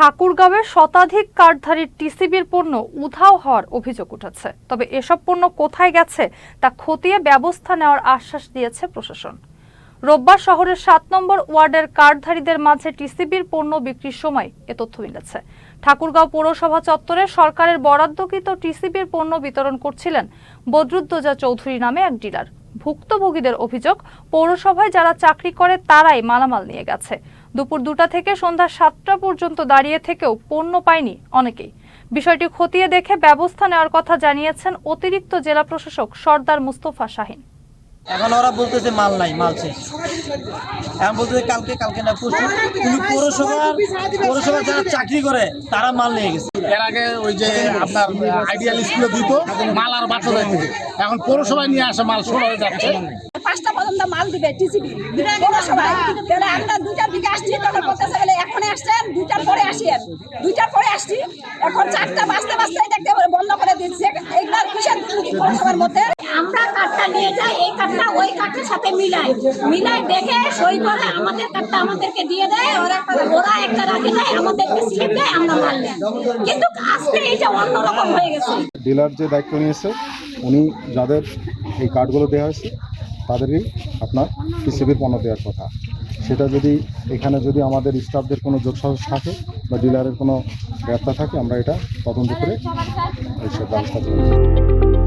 ঠাকুরগাঁওয়ে শতাধিক কার্ডধারীর টিসিবির পণ্য উধাও হওয়ার অভিযোগ উঠেছে। তবে এসব পণ্য কোথায় গেছে তা খতিয়ে ব্যবস্থা নেওয়ার আশ্বাস দিয়েছে প্রশাসন। রোববার শহরের সাত নম্বর ওয়ার্ডের কার্ডধারীদের মাঝে টিসিবির পণ্য বিক্রির সময় এ তথ্য মিলেছে। ঠাকুরগাঁও পৌরসভা চত্বরে সরকারের বরাদ্দকৃত টিসিবির পণ্য বিতরণ করছিলেন বদরুদ্দোজা চৌধুরী নামে এক ডিলার। ভুক্তভোগীদের অভিযোগ, পৌরসভায় যারা চাকরি করে তারাই মালামাল নিয়ে গেছে। দুপুর দুটা থেকে সন্ধ্যা সাতটা পর্যন্ত দাঁড়িয়ে থেকেও পণ্য পায়নি অনেকেই। বিষয়টি খতিয়ে দেখে ব্যবস্থা নেওয়ার কথা জানিয়েছেন অতিরিক্ত জেলা প্রশাসক সর্দার মুস্তফা শাহিন। এখন ওরা বলতেছে মাল নাই মাল শেষ। এখন বলতেছে কালকে কালকে না পরশু। কিন্তু পৌরসভার পৌরসভা যারা চাকরি করে তারা মাল নিয়ে গেছে। এর আগে ওই যে আপনার আইডিয়াল স্কুলে দিত মাল আর বাচ্চাদের থেকে। এখন পৌরসভায় নিয়ে আসে মাল সরে যাচ্ছে পাঁচটা পর্যন্ত মাল দিবে টিসিবি। পৌরসভায় তাহলে আমরা দুইটার দিকে আসছি তখন বলতেছে গেলে এখন আসছেন দুইটার পরে আসিয়েন। দুইটার পরে আসছি এখন চারটা বাজতে বাজতে দেখতে পারে বন্ধ করে দিচ্ছে। এগুলার কিসের দুর্নীতি পৌরসভার মধ্যে? আমরা কার্ডটা নিয়ে যাই এই কার্ডটা ওই কার্ডের সাথে মিলাই। মিলাই দেখে সই করে আমাদের কার্ডটা আমাদেরকে দিয়ে দেয় ওরা ওরা একটা রাখে দেয় আমাদেরকে স্লিপ দেয় আমরা মাল নেই। কিন্তু আজকে এটা অন্যরকম হয়ে গেছে। ডিলার যে দায়িত্ব নিয়েছে উনি যাদের এই কার্ডগুলো দেওয়া হয়েছে তাদেরই আপনার পিসিবির পণ্য দেওয়ার কথা। সেটা যদি এখানে যদি আমাদের স্টাফদের কোনো যোগসাহস থাকে বা ডিলারের কোনো ব্যর্থা থাকে, আমরা এটা তদন্ত করে এইসব ব্যবস্থা করব।